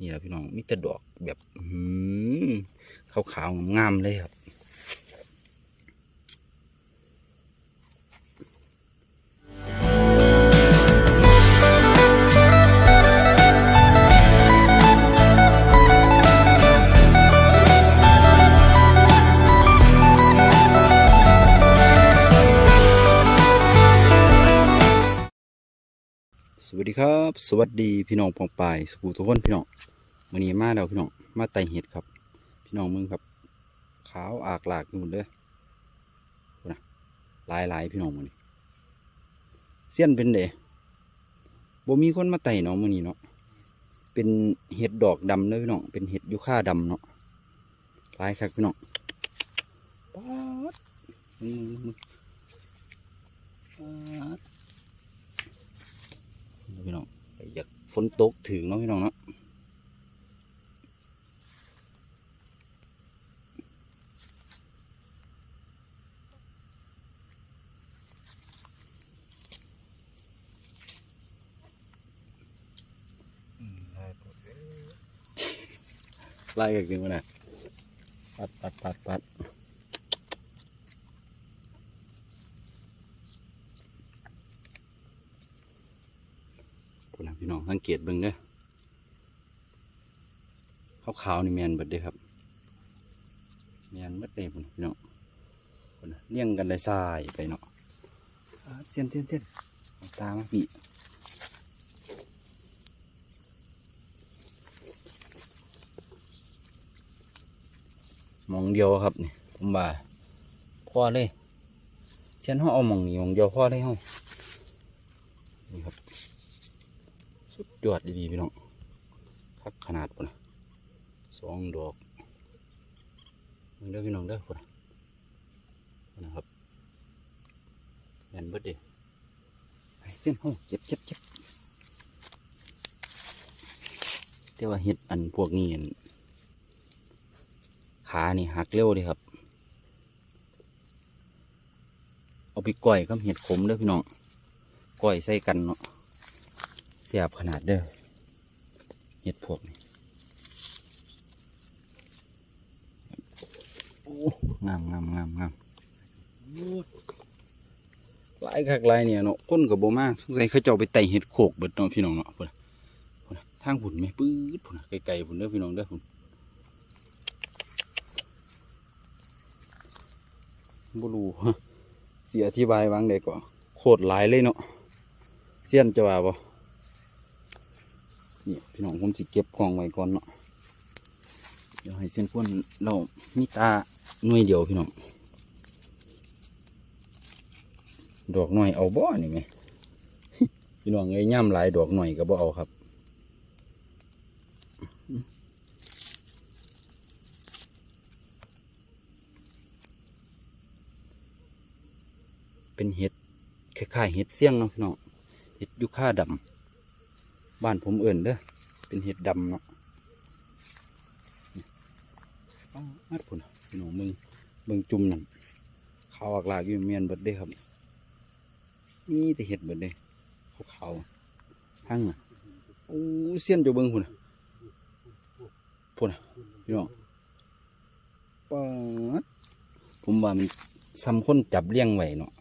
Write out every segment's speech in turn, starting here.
นี่แหละพี่น้องมีแต่ดอกแบบขาวขาวๆงามเลยครับ สวัสดีครับ สวัสดีพี่น้องปองปายสกูทุกคนพี่น้อง วันนี้มาแล้วพี่น้องมาไต่เห็ดครับ พี่น้องมึงครับขาวอากหลากอยู่หมดเลยนะหลายหลายๆพี่น้องมือนี้เสี้ยนเป็นเดบ่มีคนมาไต่เนาะมือนี้เนาะเป็นเห็ดดอกดำเลยพี่น้องเป็นเห็ดยูค่าดำเนาะหลายครับพี่น้องป๊าดมึงมึงป๊าดพี่น้องอยากฝนตกถึงเนาะพี่น้องเนาะ ไล่กันขึ้นมาหน่อยปัดปัดปัดปัดพูดนะพี่น้องสังเกตเบิ่งเด้อขาวๆนี่แมนเบิดเด้อครับแมนเบิดเลยพุ่นพี่น้องพุ่นนะเลี้ยงกันได้ทรายไปเนาะอ่าเส้นเส้นเส้นเอาตามาปีห มองเดียวครับนี่ผมว่าพ่อเลยเส้นเขาเอามองนี้หมองเดียวพ่อเลยเขานี่ครับ สุดยอดดีๆพี่น้องคักขนาดปุ่นสองดอกมึงเด้อพี่น้องเด้อปุ่นนะครับแน่นเบิดเด้ไปเส้นห้องเจ็บเจ็บเจ็บแต่ว่าเห็ดอันพวกนี้อัน ขานี่หักเร็วเดีครับ เอาไปก่อยกับเห็ดขมเด้อพี่น้องก่อยใส่กันเนาะเสียบขนาดเด้อเห็ดพวกนี้งามงามงามงามหลายคักหลายเนี่ยเนาะคนกับโบมาสงสัยเขาเจ้าไปไต่เห็ดโขกเบิดเนาะพี่น้องเนาะพุ่นะพุ่นะทางพุ่นไหมปื๊ดพุ่นนะไกลๆพุ่นเด้อพี่น้องเด้อพุ่น บ่รู้เสียอธิบายวางได้ก่อโคตรหลายเลยเนาะเสี้ยนจะว่าบ่นี่พี่น้องผมสิเก็บกล่องไว้ก่อนเนาะเดี๋ยวให้เส้นพ่นเรามีตาหน่วยเดียวพี่น้องดอกหน่อยเอาบ่นี่ไหมพี่น้องเอ้ยย่ำหลายดอกหน่อยก็บ่เอาครับ เป็นเห็ดคล้ายๆเห็ดเสี่ยงเนาะพี่น้องเห็ดยุค่าดำบ้านผมเอิ่นเด้อเป็นเห็ดดำเนาะต้องมัดพุ่นน่ะพี่น้องมึงเบิ่งจุ่มนั่นขาวอักลากอยู่เมียนเบิดเด้ครับมีแต่เห็ดเบิดเด้ขาวๆหั่งอะโอ้เสี้ยนจะเบิ่งพุ่นพุ่นพี่น้องปาดผมว่ามันซ้ำคนจับเลี้ยงไว้เนาะ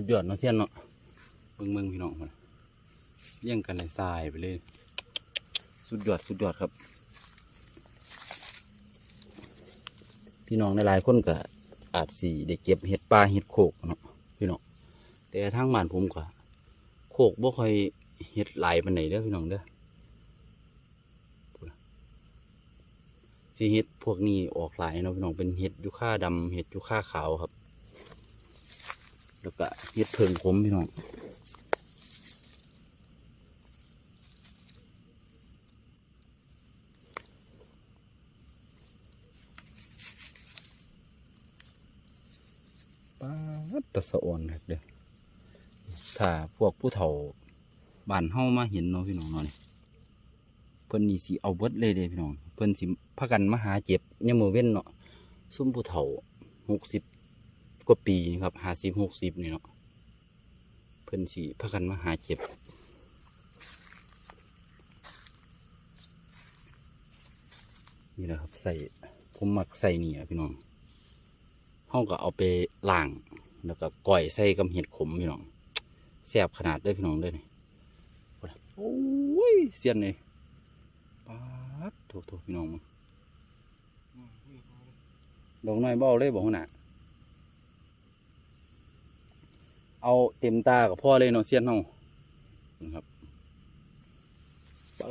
สุดยอดเนาะเทียนเนาะเบิ่งเบิ่งพี่น้องมันเลี้ยงกันเลยทรายไปเลย สุดยอดสุดยอดครับ พี่น้องในหลายคนก็อาจสีได้เก็บเห็ดปลาเห็ดโขกเนาะพี่น้องแต่ทางบ้านผมก็โขกบ่ค่อยเห็ดหลายปานไหนเด้อพี่น้องเด้อสิเห็ดพวกนี้ออกหลายเนาะพี่น้องเป็นเห็ดยูค่าดำเห็ดยูค่าขาวครับ แล้วก็เห็ดเพิงขมพี่น้องป้าตะสะอ่อนครับเด้อถ้าพวกผู้เฒ่าบ้านเฮามาเห็นเนาะพี่น้องเนาะนี่เพิ่นนี่สิเอาเบิดเลยเด้พี่น้องเพิ่นสิพากันมาหาเจ็บยามมื้อเว้นเนาะซุ่มผู้เฒ่าหกสิบ กว่าปีนี่ครับห้าสิบหกสิบนี่เนาะเพิ่นสิพากันมาหาเจ็บนี่แหละครับใส่ผมมักใส่นี่อะพี่น้องเฮาก็เอาไปล้างแล้วก็ก่อยใส่กับเห็ดขมพี่น้องแซบขนาดด้อพี่น้องด้อนี่โอ้ยเสียนเลยป๊าดโถโถพี่น้องมาดอกน้อยเบ้าเลยบอกหน้า เอาเต็มตากับพ่อเลยเนาะเสียนเฮานะครับปื้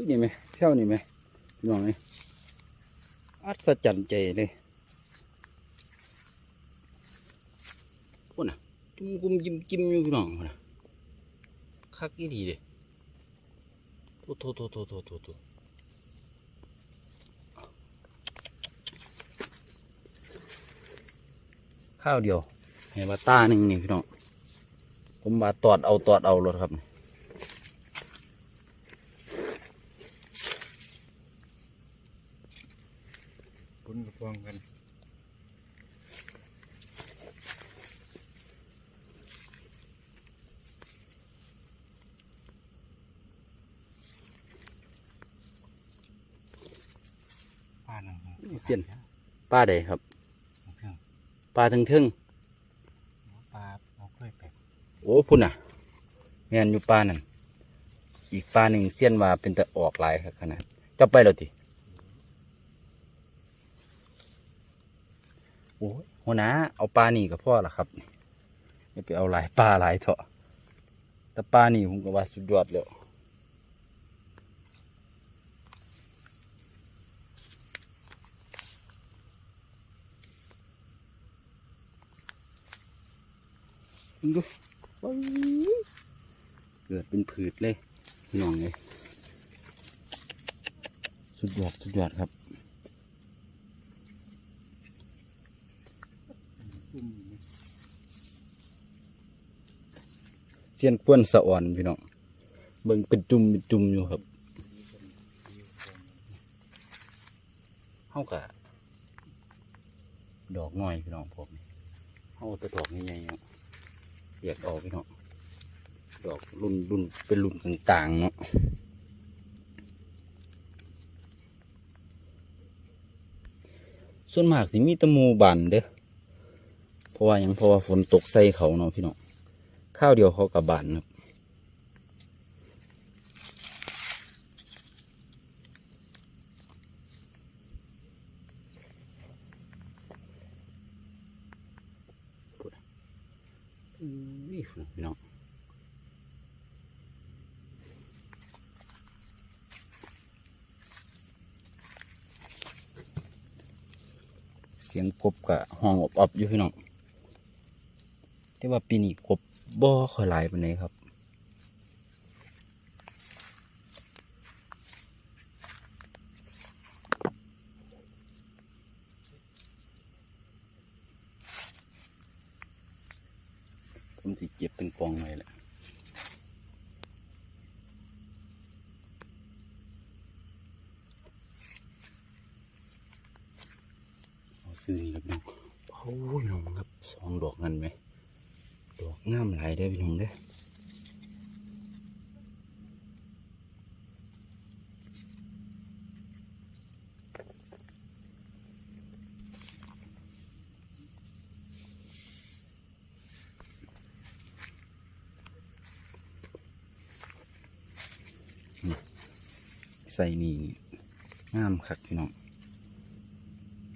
อนี่ไหมเท่านี่ไหมพี่น้องนี่อัศจรรย์ใจเลยพุ่นน่ะจุ่มกุมจิ้มจิ้มอยู่พี่น้องพุ่นน่ะคักอีดีเลยโถโถโถโถโถโถโถข้าวเดียวให้บาตาหนึ่งนี่พี่น้อง ผมบาตอดเอาตอดเอารถครับปุ้นกระพวงกันป้าหนึ่งเสียนป้าใดครับเครื่องป้าถึงทึ่ง ปลาเอากล้วยแปะ โอ้พุ่นน่ะแม่นอยู่ป้านั่นอีกป้าหนึ่งเสี้ยนว่าเป็นแต่ออกหลายครับขนาดจะไปแล้วติโอ้หัวหน้าเอาปลานี่กับพ่อละครับอย่าไปเอาหลายปลาหลายเถอะแต่ปลานี่ผมก็ว่าสุดยอดแล้วดู เกิดเป็นผืดเลยพี่น้องเลยสุดยอดสุดยอดครับเสียนป้วนสะอ่อนพี่น้องเบิ่งเป็นจุ่มเป็นจุ่มอยู่ครับเฮากะดอกน้อยพี่น้องพวกนี้เฮาแต่ดอกใหญ่ๆ เนาะเรียกออกพี่น้องดอกรุ่นรุ่นเป็นรุ่นต่างๆเนาะส่วนมากสิมีตะมูบานเด้อเพราะว่ายังเพราะว่าฝนตกใส่เขาเนาะพี่น้องข้าวเดียวเขากับบานครับพูดอะอุ้ยพี่น้องเสียงกบกับห้องอบอบอยู่พี่น้องแต่ว่าปีนี้กบบ่ค่อยหลายปานใดครับ ผมสิเก็บเป็นกองไว้แหละเอาซื้อนี่ครับน้องโอ้ยน้องครับสองดอกนั่นไหม ดอกงามหลายได้อพี่น้องเด้อนี่ ใส่นี่งามคักพี่น้อง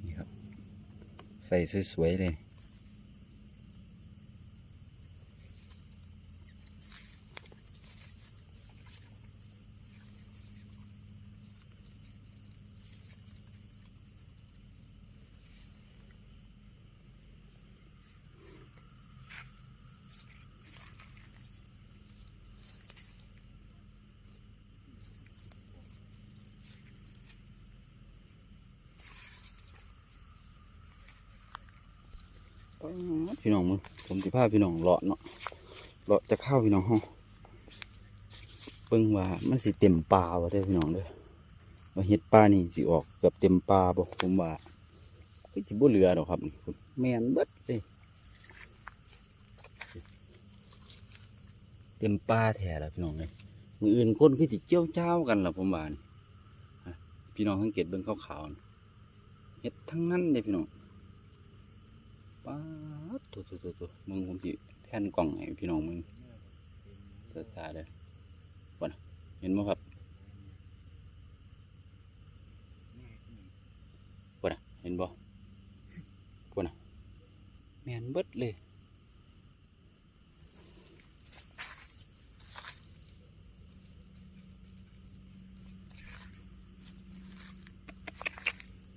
นี่ครับ ใส่สวยๆเลย พี่น้องมึงผมสิพาพี่น้องเลาะเนาะเลาะจะเข้าพี่น้องห้องเบิ่งว่ามันสิเต็มปลาบ่ได้พี่น้องเด้อว่าเห็ดปลานี่สิออกเกือบเต็มปลาบ่ผมว่าคือสิบ่เหลือดอกครับนี่คุณแมนเบิดเลยเต็มปลาแท้แล้วพี่น้องเลยมืออื่นคนคือสิเจียวเจ้ากันล่ะผมว่านี่พี่น้องสังเกตเบิ่งขาวๆเห็ดทั้งนั้นเลยพี่น้อง ป๊าดตัวตัวตัวตัวมึงผมสิแผ่นกล่องให้พี่น้องมึงสาสาเด้อบ่นเห็นบ่ครับบ่อนเห็นบ่บ่อนแมนเบิดเลย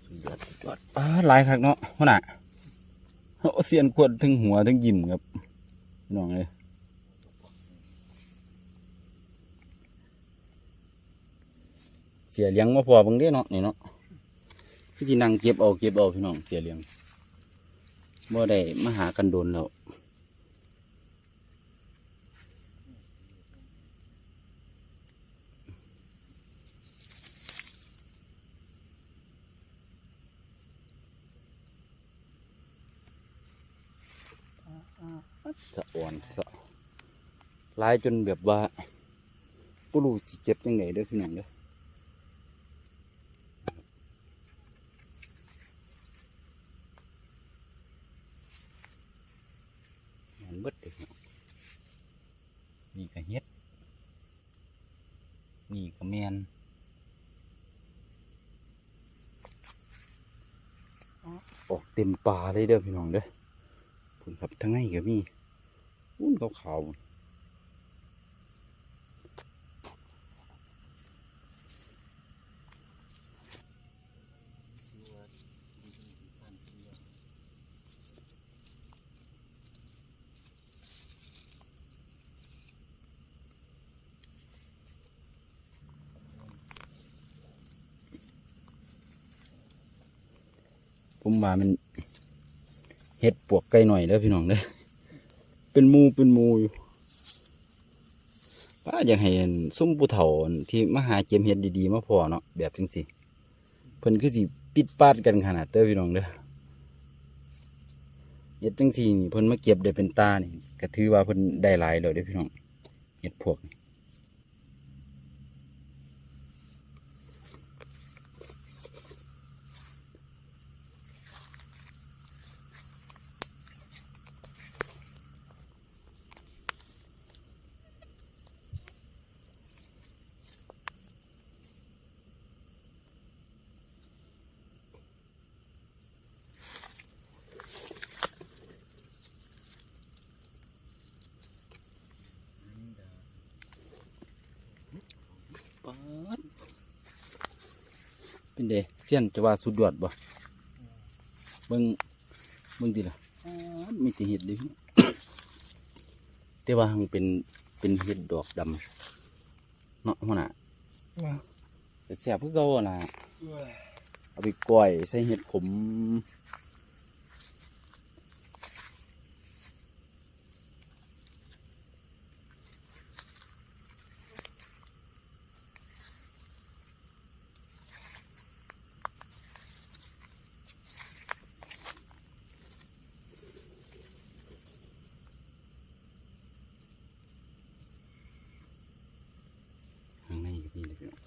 สุดยอดสุดยอดอ่าลายคักเนาะพ่อน่ะโอ้ เสียนขวดทั้งหัวทั้งยิ้มครับพี่น้องเลยเสียเลี้ยงมาพอบางเด้เนาะนี่เนาะพี่จีนังเก็บเอาเก็บเอาพี่น้องเสียเลี้ยงบ่ได้มาหากันโดนแล้วสะอ่อนสะ หลายจนแบบว่าบ่รู้สิเก็บยังไงเด้อพี่น้องเด้อแม่นเบิดเด้อพี่น้องนี่ก็เฮ็ด นี่ก็แมนออกเต็มป่าเลยเด้อพี่น้องเด้อพุ่นครับทั้งในก็มีอุ้นขาวๆ ผม ว่ามันเห็ดปวกไก่หน่อยเด้อพี่น้องเด้อเป็นมูเป็นมูอยู่ป้าอยากให้อันซุ้มผู้เฒ่าที่มาหาเก็บเห็ดดีๆมาพอเนาะแบบจังสิเพิ่นคือสิปิดปาดกันขนาดเด้อพี่น้องเด้อเห็ดจังสี่นี่เพิ่นมาเก็บได้เป็นตานี่ก็ถือว่าเพิ่นได้หลายแล้วเด้อพี่น้องเห็ดพวกนี่ เป็นเดเสี้ยนจะว่าสุดยอดบ่เบิ่งเบิ่งดีล่ะป๊าดมีแต่เห็ดเดิแต่ว่าหังเป็นเป็นเห็ดดอกดำเนาะหัวหน้าแต่แซ่บคือเก่าอะล่ะเอาไปก้อยใส่เห็ดขมข้างในก็มีเลยพี่น้อง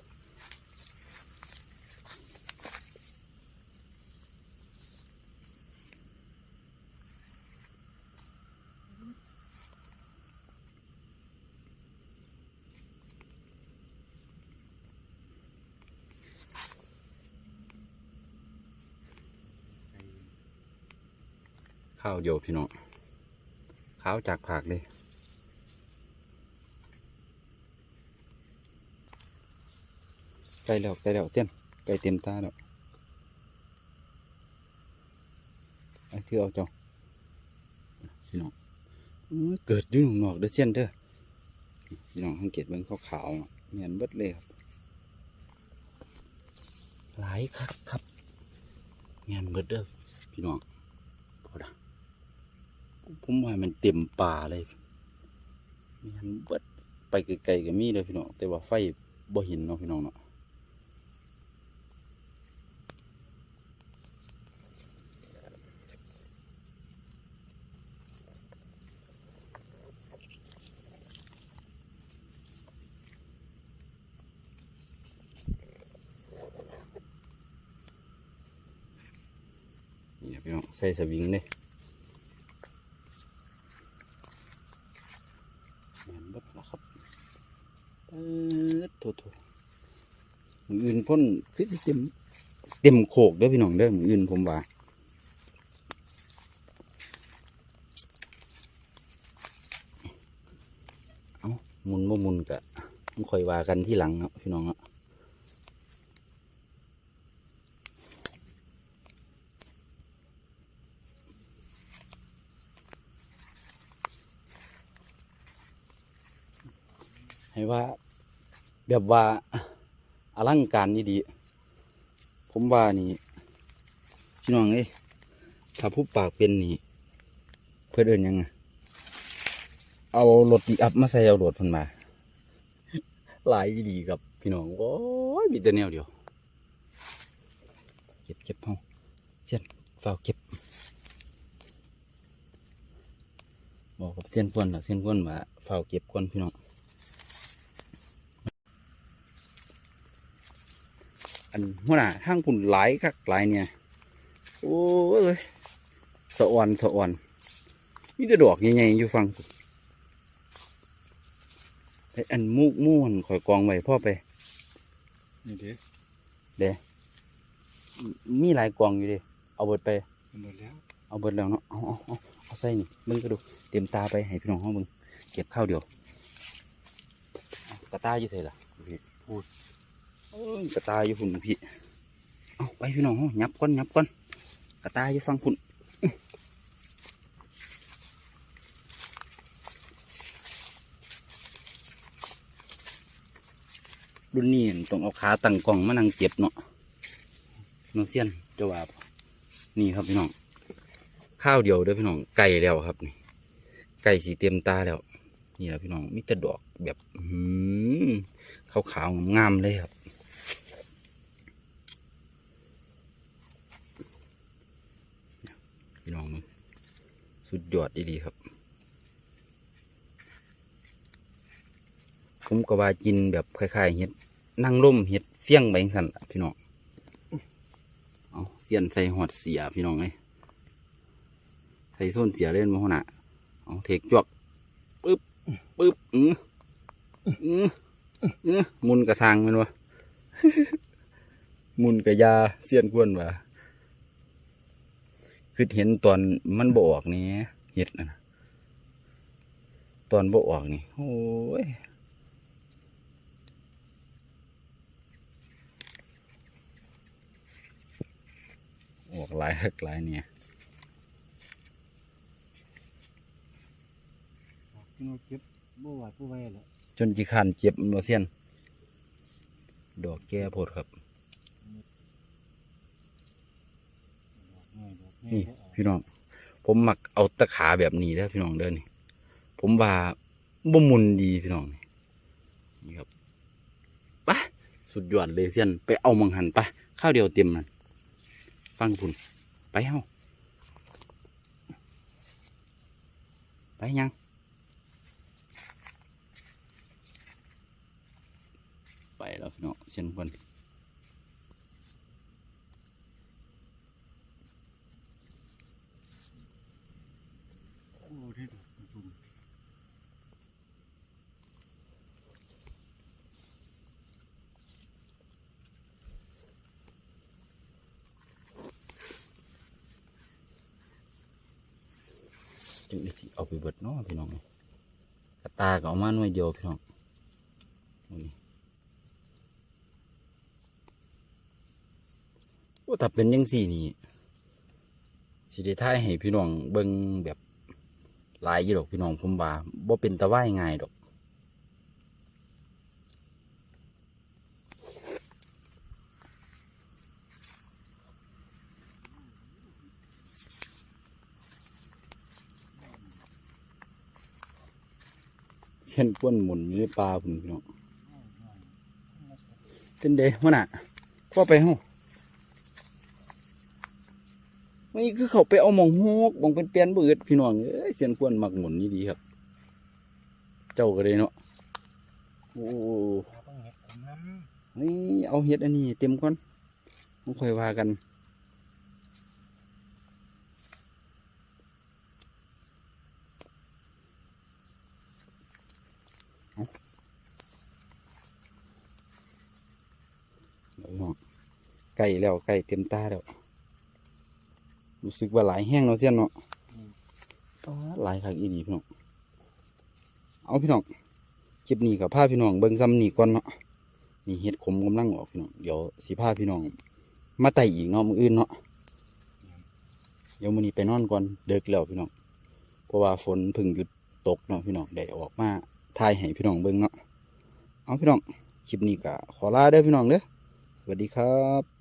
ข้าวเดียวพี่น้องข้าวจากผักเลยใกล้แล้วใกล้แล้วเส้นใกล้เต็มตาแล้วไอ้เที่ยวเจ้าพี่น้องเกิดยู่ข้างนอกเด้อเส้นเด้อพี่น้องสังเกตเบิ่งขาวๆอะเหมือนเบิดเลยครับหลายคักครับเมียนเบิดเด้อพี่น้อง ผมว่ามันเต็มป่าเลยมันเบิดไปไกลๆก็มีเลยพี่น้องแต่ว่าไฟบ่เห็นเนาะพี่น้องเนาะนี่พี่น้องใส่สวิงเลยแม่นเบิดแล้วครับเปิดโถโถมืออื่นพ่นคือสิเต็มเต็มโขกเด้อพี่น้องเด้อมืออื่นผมว่าเอามุนบ่มุนกะต้องคอยว่ากันที่หลังเนาะพี่น้องเนาะให้ว่าแบบว่าอลังการนี่ดี ผมว่านี่พี่น้องเอ้ถ้าผู้ปากเป็นนี่ เพื่อนเอินยังไงเอารถดีอัพมาใส่เอารถพันมาหลายดีครับพี่น้องโอ้ยมีแต่แนวเดียว เก็บเก็บเฮาเสียนเฝ้าเก็บบอกกับเสียนกวนนะเสียนกวนว่าเฝ้าเก็บก่อนพี่น้อง อันหัวหน้าทางพุ่นหลายคักหลายเนี่ย โอ้ยสะอ่อนสะอ่อนมีแต่ดอกใหญ่ๆอยู่ฟังพุ่นไอ้อันมูกม่วนข่อยกองไว้พ่อไปนี่เด้เด้มีหลายกองอยู่เด้เอาเบิดไปมันหมดแล้วเอาเบิดแล้วเนาะเอาเอาเอาเอาใส่นี่มึงก็ดูเตรียมตาไปให้พี่น้องห้องมึงเก็บข้าวเดียวเอากระตาอยู่ใส่ล่ะพี่พูดเอ้ย กระตาอยู่พุ่นพี่เอาไปพี่น้องยับก้อนยับก้อนกระตาอยู่ฟังพุ่นรุ่นนี้ต้องเอาขาตั้งกล่องมานั่งเก็บเนาะน้องเซียนเจะว่าบนี่ครับพี่น้องข้าวเดียวเด้อพี่น้องไก่แล้วครับนี่ไก่สีเต็มตาแล้วนี่แหละพี่น้องมีแต่ดอกแบบอื้าวขาวๆงามๆเลยครับ พี่น้องมึงสุดยอดดีๆครับ ผมก็ว่ากินแบบคล้ายๆเห็ดนั่งร่มเห็ดเฟี้ยงใบจั่งสันพี่น้องเอาเสียนใส่หอดเสียพี่น้องเอ้ยใส่ส้นเสียเล่นมาหัวหน้าเอาเทกจวกปึ๊บปึ๊บอืออืออือมุนกระทางมันวะมุนกระยาเสียนกวนวะ คือเห็นตอนมันบออกนี่เห็ดนะนะตอนบออกนี่ โอ้ยออกหลายฮักหลายเนี่ยพี่น้องเก็บบ่ไหวบ่ไหวแล้วจนจีคันเจ็บมาเสียน ดอกแก้โพดครับ ดอก นี่พี่น้อง ผมมักเอาตะขาแบบนี้แล้วพี่น้องเด้อนี่ ผมว่าบ่มุนดีพี่น้องนี่ครับปะสุดยอดเลยเสียนไปเอามังหันไปะข้าวเดียวเต็มมันฟังพุ่นไปเฮาไปยังไปแล้วพี่น้องเสียนคน โอ้ได้ดอกตุ่ม จังได้สิเอาไปเบิดเนาะพี่น้องนี่กระตาก็เอามาหน่วยเดียวพี่น้องนี่โอ้ถ้าเป็นยังสี่นี่สิได้ท้ายให้พี่น้องเบิ่งแบบหลายอยู่ดอกพี่น้องผมว่าบ่เป็นตะไว้ง่ายดอก ส้นก้นหมุนอยู่ในปลาพุ่นพี่น้องเป็นเด้วะน่ะพ่อไปห้องนี่คือเขาไปเอาหมองฮกหมองเป็นเปลี่ยนๆบ่เอิดพี่น้องเอ้ยเส้นก้นมักหมุนนี่ดีครับ เจ้าก็เลยเนาะโอ้เราต้องเห็ดผมน้นี่เอาเห็ดอันนี้ เต็มก่อนต้องค่อยว่ากัน เดี๋ยวพี่น้อง ไก่แล้วไก่เต็มตาแล้วรู้สึกว่าหลายแห้งเนาะเสี้ยนเนาะป๊าดหลายคักอีดีพี่น้องเอาพี่น้องคลิปนี้กับพาพี่น้องเบิ่งซ้ำนี่ก่อนเนาะนี่เห็ดขมกำลังออกพี่น้องเดี๋ยวสิพาพี่น้อง มาไต่อีกเนาะมื้ออื่นเนาะเดี๋ยวมื้อนี้ไปนอนก่อนเดึกแล้วพี่น้องเพราะว่าฝนเพิ่งหยุดตกเนาะพี่น้องได้ออกมาถ่ายให้พี่น้องเบิ่งเนาะเอาพี่น้องคลิปนี้ก็ขอลาเด้อพี่น้องเด้อสวัสดีครับ